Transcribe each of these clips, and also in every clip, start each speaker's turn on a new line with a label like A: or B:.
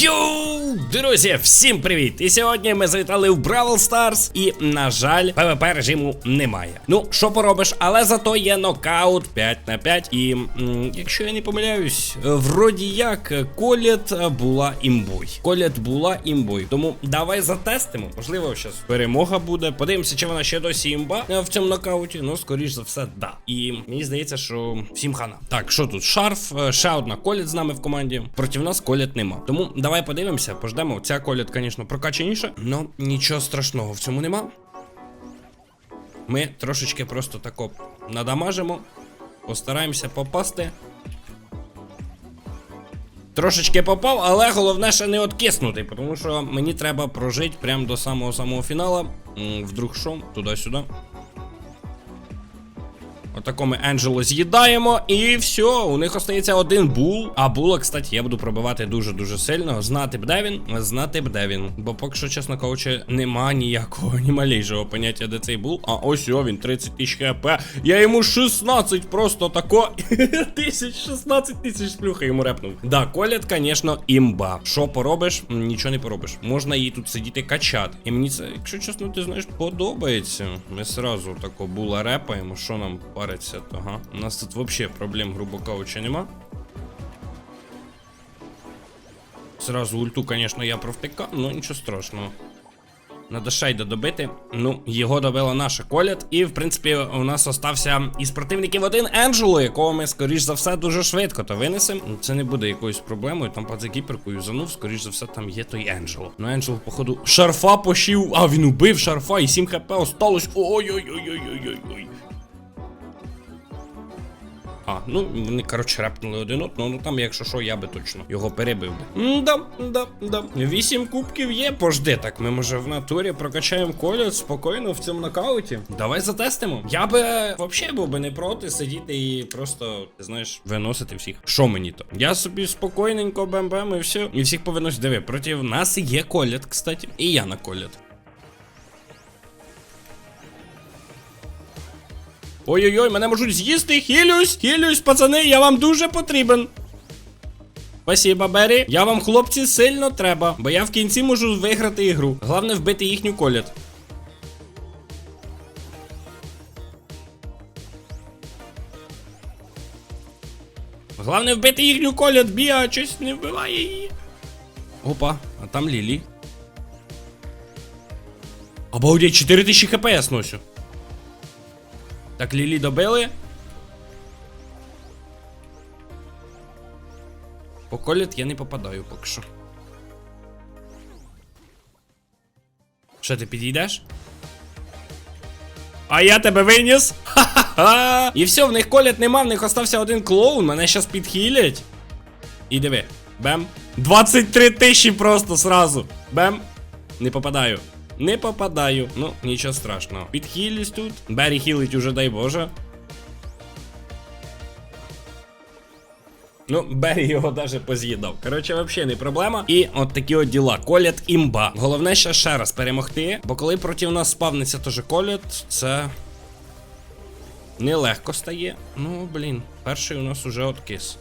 A: Йоу, друзі, всім привіт! І сьогодні ми завітали в Бравл Старс, і, на жаль, ПВП режиму немає. Ну, що поробиш, але зато є нокаут 5 на 5. І м, якщо я не помиляюсь, вроді як Колет е, була імбой. Колет була імбой. Тому давай затестимо. Можливо, зараз перемога буде. Подивимося, чи вона ще досі імба е, в цьому нокауті. Ну, скоріш за все, да. І мені здається, що всім хана. Так, що тут? Шарф, е, ще одна колет з нами в команді. Проти нас колет нема. Тому давай подивимося, пождемо. Ця колет, звісно, прокачаніша, але нічого страшного в цьому нема. Ми трошечки просто тако надамажимо, постараємося попасти. Трошечки попав, але головне ще не откиснути, тому що мені треба прожити прямо до самого самого фіналу. Вдруг що, туди-сюди. Отако ми Енджело з'їдаємо, і все, у них остається один бул. А була, кстати, я буду пробивати дуже-дуже сильно. Знати б де він, знати б де він. Бо поки що, чесно кажучи, нема ніякого, ні малейшого поняття, де цей бул. А ось о, він 30 тисяч хп. Я йому 16 просто тако. Тисяч, 16 тисяч плюха йому репнув. Да, колят, звісно, імба. Що поробиш? Нічого не поробиш. Можна її тут сидіти качати. І мені це, якщо чесно, ти знаєш, подобається. Ми сразу тако була репаємо, що нам париться. Ага. У нас тут взагалі проблем, грубо кажучи, нема. Сразу ульту, звісно, я провтикав, ну нічого страшного. Надо шейда добити. Ну, його добила наша колят. І, в принципі, у нас остався із противників один Енджело, якого ми, скоріш за все, дуже швидко то винесемо. Це не буде якоюсь проблемою. Там пад за кіперку юзанув, скоріш за все, там є той Енджело. Ну, Енджело, походу, шарфа пошив. А, він убив шарфа, і 7 хп осталось. Ой-ой-ой-ой-ой-ой. А, ну вони, коротше, репнули один одного, ну там, якщо що, я би точно його перебив би. Да, да, да. Вісім кубків є, пожди, так ми може в натурі прокачаємо колят спокійно в цьому нокауті. Давай затестимо. Я би взагалі був би не проти сидіти і просто, знаєш, виносити всіх. Що мені то? Я собі спокійненько бем-бем і все. І всіх повиносить. Диви, проти нас є колят, кстати. І я на колят. Ой-ой-ой, мене можуть з'їсти. Хілюсь, хілюсь, пацани, я вам дуже потрібен. Спасибо, Бері. Я вам, хлопці, сильно треба, бо я в кінці можу виграти ігру. Головне вбити їхню колят. Головне вбити їхню колят, біа, щось не вбиває її. Опа, а там Лілі. Обалдеть, 4000 хп я сносю. Так, Лілі добили. По коліт я не попадаю поки що. Що ти підійдеш? А я тебе виніс! Ха-ха-ха! І все, в них коліт нема, в них остався один клоун, мене щас підхилять. І диви. Бем. 23 тисячі просто сразу. Бем. Не попадаю. Не попадаю. Ну, нічого страшного. Підхилюсь тут. Бері хілить уже, дай Боже. Ну, Бері його даже поз'їдав. Коротше, взагалі не проблема. І от такі от діла. Колят імба. Головне ще ще раз перемогти. Бо коли проти нас спавниться теж колят, це. Нелегко стає. Ну, блін, перший у нас уже откис.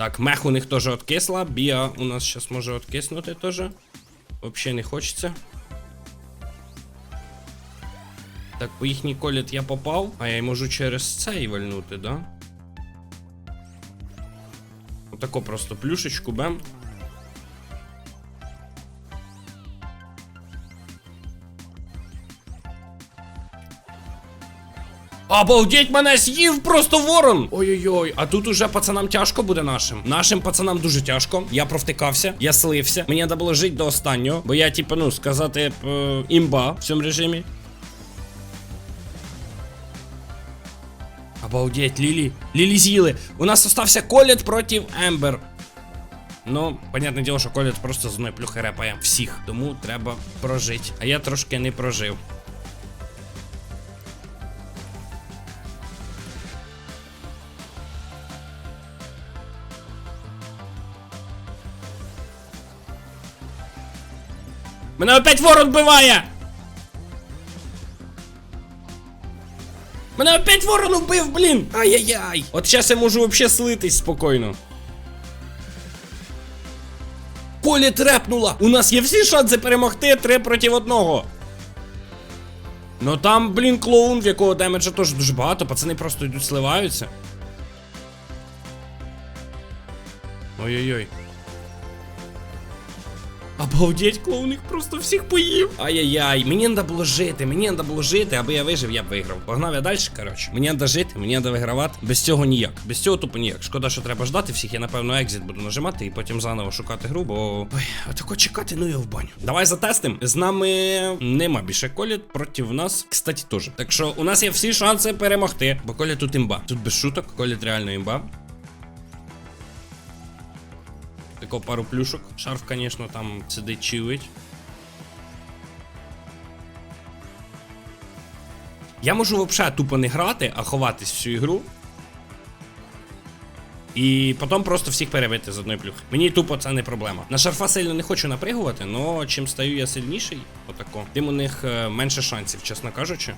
A: Так, мех у них теж откисла. Біа у нас зараз може откиснути теж. Взагалі не хочеться. Так, по їхній коліт я попав, а я й можу через цей вальнути, да? Отако просто плюшечку бем. Обалдеть, мене з'їв просто ворон! Ой-ой-ой, а тут уже пацанам тяжко буде нашим. Нашим пацанам дуже тяжко. Я провтикався, я слився. Мені треба було жити до останнього, бо я, типу, ну, сказати, е, імба в цьому режимі. Обалдеть, Лілі. Лілі з'їли. У нас остався Колет проти Ембер. Ну, понятне діло, що Колет просто мною плюхи всіх. Тому треба прожити. А я трошки не прожив. Мене опять ворон вбиває! Мене опять ворон убив, блін! Ай-яй-яй! От зараз я можу вообще слитись спокійно. Колі трепнула! У нас є всі шанси перемогти три проти одного. Ну там, блін, клоун, в якого демеджа теж дуже багато, пацани просто йдуть сливаються. Ой-ой-ой. Обалдеть, клоун їх просто всіх поїв. Ай-яй-яй, мені треба було жити, мені треба було жити, аби я вижив, я б виграв. Погнав я далі, коротше. Мені треба жити, мені треба вигравати. Без цього ніяк. Без цього тупо ніяк. Шкода, що треба ждати всіх. Я напевно екзит буду нажимати і потім заново шукати гру, бо. Ой, отако чекати, ну я в баню. Давай затестим. З нами нема більше коліт, проти нас, кстати, теж. Так що у нас є всі шанси перемогти. Бо Коля тут імба. Тут без шуток, коліт реально імба. Тако пару плюшок. Шарф, звісно, там сидить чилить. Я можу взагалі тупо не грати, а ховатись всю ігру. І потім просто всіх перебити з одної плюхи. Мені тупо це не проблема. На шарфа сильно не хочу напригувати, але чим стаю я сильніший, отако, тим у них е, менше шансів, чесно кажучи.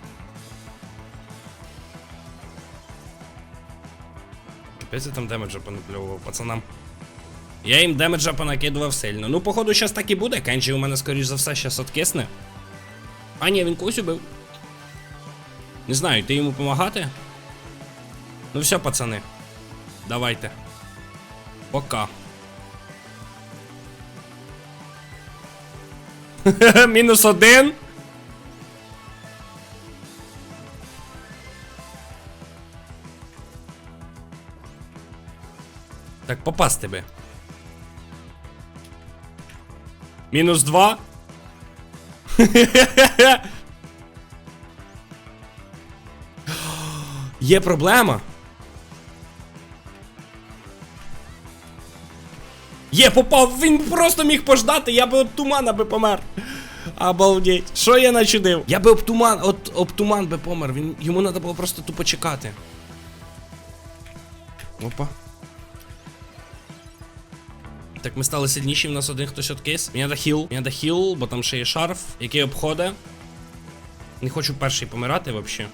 A: Капець я там демеджа понапльовував пацанам. Я їм демеджа понакидував сильно. Ну, походу, зараз так і буде. Кенджі у мене, скоріш за все, зараз откисне. А, ні, він когось убив. Не знаю, ти йому допомагати? Ну все, пацани. Давайте. Пока. Мінус один. Так, попасти би. Мінус два. Є проблема. Є, попав, він просто міг пождати, я би от тумана би помер. Обалдеть. Що я начудив? Я би об туман, от об туман би помер. Він, йому треба було просто тупо чекати. Опа. Так, ми стали сильніші, в нас один хтось откис. Мені треба хіл. Мені треба хіл, бо там ще є шарф, який обходить. Не хочу перший помирати взагалі.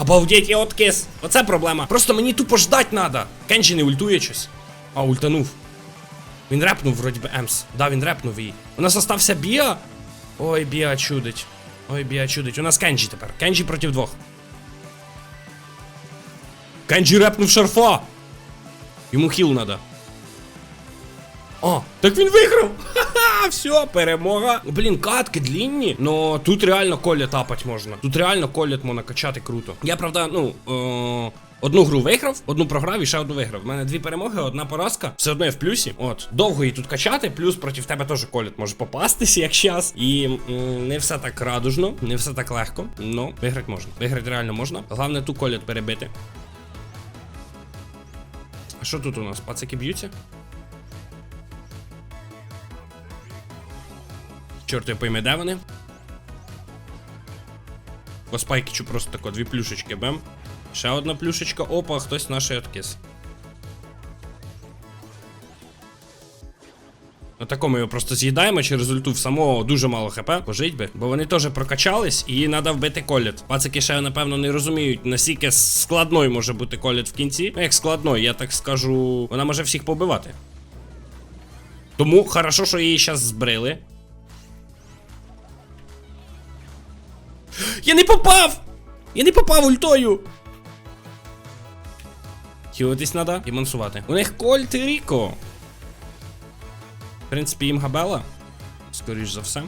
A: Обалдеть, я откис. Оце проблема. Просто мені тупо ждать надо. Кенджі не ультує щось. А, ультанув. Він репнув, вроді би, Емс. Да, він репнув її. У нас остався Біа. Ой, Біа чудить. Ой, Біа чудить. У нас Кенджі тепер. Кенджі проти двох. Кенджі репнув шарфа. Йому хіл надо. А, так він виграв! Ха-ха, все, перемога. Блін, катки длінні, но тут реально колі тапать можна. Тут реально коліт можна качати круто. Я правда, ну. Е Одну гру виграв, одну програв і ще одну виграв. У мене дві перемоги, одна поразка. Все одно я в плюсі. От, довго її тут качати, плюс проти тебе теж коліт може попастися, як час. І м, не все так радужно, не все так легко. Ну, виграти можна. Виграти реально можна. Головне ту коліт перебити. А що тут у нас? Пацаки б'ються? Чорт я пойме, де вони? По спайкічу просто тако, дві плюшечки бем. Ще одна плюшечка, опа, хтось наш откис. Отако ми його просто з'їдаємо через ульту в самого дуже мало хп. Пожить би. Бо вони теж прокачались і треба вбити коліт. Пацики ще, напевно, не розуміють, наскільки складною може бути коліт в кінці. Ну, як складною, я так скажу, вона може всіх побивати. Тому хорошо, що її зараз збрили. Я не попав! Я не попав ультою! Хілитись треба і мансувати. У них Кольт Ріко. Принципі, їм габела. Скоріш за все.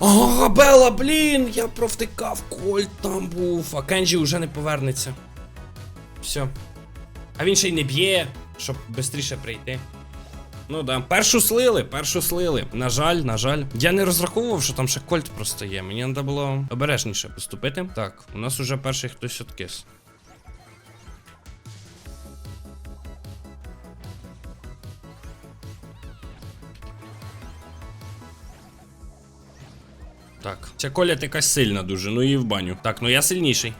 A: О, габела, блін! Я провтикав, Кольт там був, а Кенджі вже не повернеться. Все. А він ще й не б'є, щоб швидше прийти. Ну да. Першу слили, першу слили. На жаль, на жаль. Я не розраховував, що там ще кольт просто є. Мені треба було обережніше поступити. Так, у нас уже перший хтось откис. Так. Ця коля така сильна дуже, ну і в баню. Так, ну я сильніший.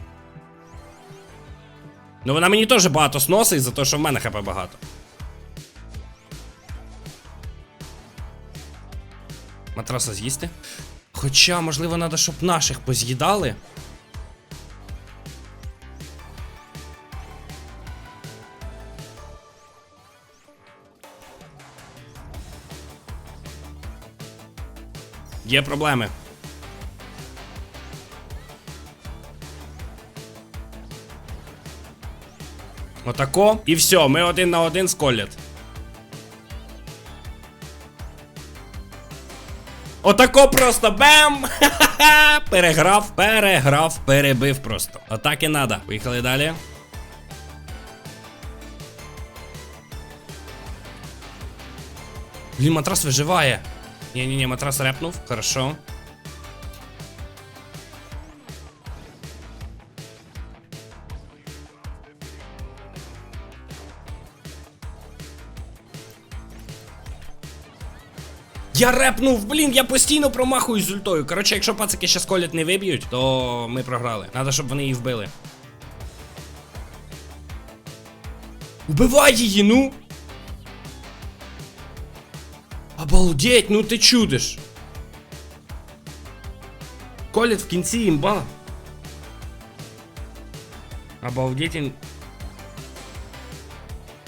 A: Ну вона мені теж багато сносить за те, що в мене хп багато. Матраса з'їсти. Хоча, можливо, треба, щоб наших поз'їдали. Є проблеми. Отако. І все, ми один на один з коліт. Отако просто бем! Ха-ха-ха! Переграв, переграв, перебив просто. Отак і надо. Поїхали далі. Блін, матрас виживає. Ні-ні-ні, матрас репнув. Хорошо. Я репнув, блін, я постійно промахуюсь з ультою. Коротше, якщо пацики ще колять не виб'ють, то ми програли. Надо, щоб вони її вбили. Убивай її, ну! Обалдеть, ну ти чудиш. Колять в кінці імба. Обалдеть він.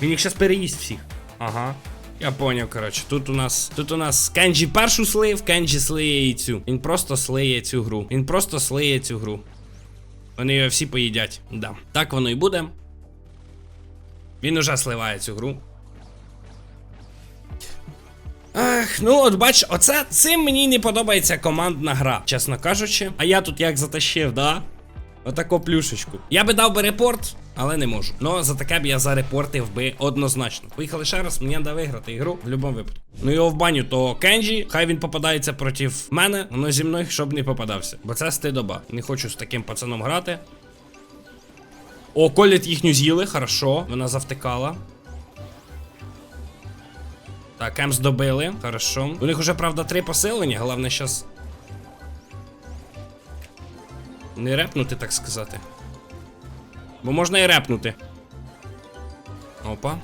A: Їх щас переїсть всіх. Ага. Я поняв, коротше. Тут у нас. Тут у нас Кенджі першу слив, Кенджі слиє і цю. Він просто слиє цю гру. Він просто слиє цю гру. Вони його всі поїдять. Да. Так воно і буде. Він уже сливає цю гру. Ах, ну от бач, оце цим мені не подобається командна гра, чесно кажучи. А я тут як затащив, да? Отаку плюшечку. Я би дав би репорт, але не можу. Ну за таке б я зарепортив би однозначно. Поїхали ще раз, мені треба виграти ігру в будь-якому випадку. Ну його в баню, то Кенджі, хай він попадається проти мене, воно зі мною щоб не попадався. Бо це стидоба. Не хочу з таким пацаном грати. О, колять їхню з'їли, хорошо. Вона завтикала. Так, Емс добили, хорошо. У них уже, правда, три посилення, головне щас. Не репнути, так сказати. Бо можна і репнути. Опа.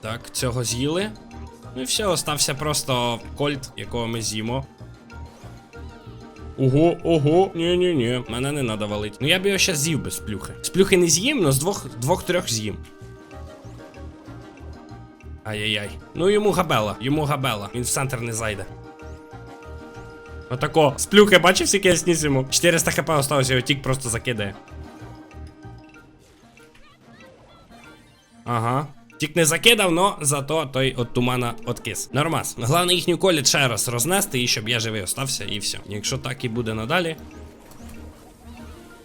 A: Так, цього з'їли. Ну і все, остався просто кольт, якого ми з'їмо. Ого, ого, ні-ні-ні, мене не надо валить. Ну я б його ще з'їв без плюхи. З плюхи не з'їм, но з двох двох-трьох з'їм. Ай-яй-яй. Ну йому габела, йому габела. Він в центр не зайде. Отако. З плюхи, бачив, скільки я сніс йому? 400 хп осталось, його тік просто закидає. Ага. Тік не закидав, но зато той от тумана откис. Нормас. Головне їхню коліт ще раз рознести, і щоб я живий остався, і все. Якщо так і буде надалі.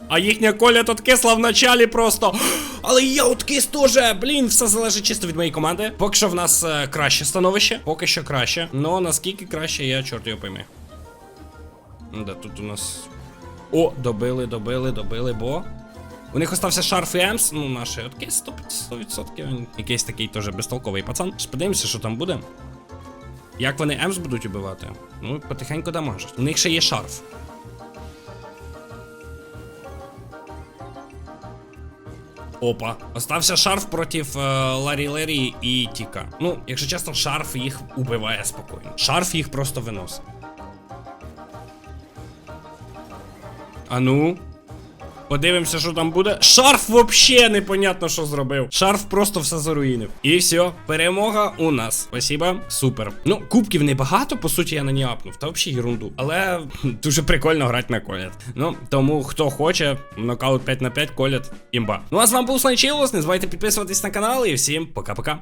A: А їхня колят откисла в началі просто. Але я откис теж. Блін, все залежить чисто від моєї команди. Поки що в нас е, краще становище. Поки що краще. Но наскільки краще, я чорт його пойми. Да, тут у нас. О, добили, добили, добили, бо. У них остався шарф і Емс, ну наші откис 100%, 100%. Він якийсь такий теж безтолковий пацан. Ж подивимося, що там буде. Як вони Емс будуть убивати? Ну, потихеньку дамажать. У них ще є шарф. Опа. Остався шарф проти е, Ларі Лері і Тіка. Ну, якщо чесно, шарф їх убиває спокійно. Шарф їх просто виносить. А ну. Подивимося, що там буде. Шарф вообще непонятно, що зробив. Шарф просто все заруїнив. І все, перемога у нас. Спасибо, супер. Ну, кубків небагато, по суті, я на ній апнув. Та взагалі ерунду. Але дуже прикольно грати на колят. Ну, тому хто хоче, нокаут 5 на 5 колят імба. Ну а з вами був Слайчилос. Не забувайте підписуватись на канал і всім пока-пока.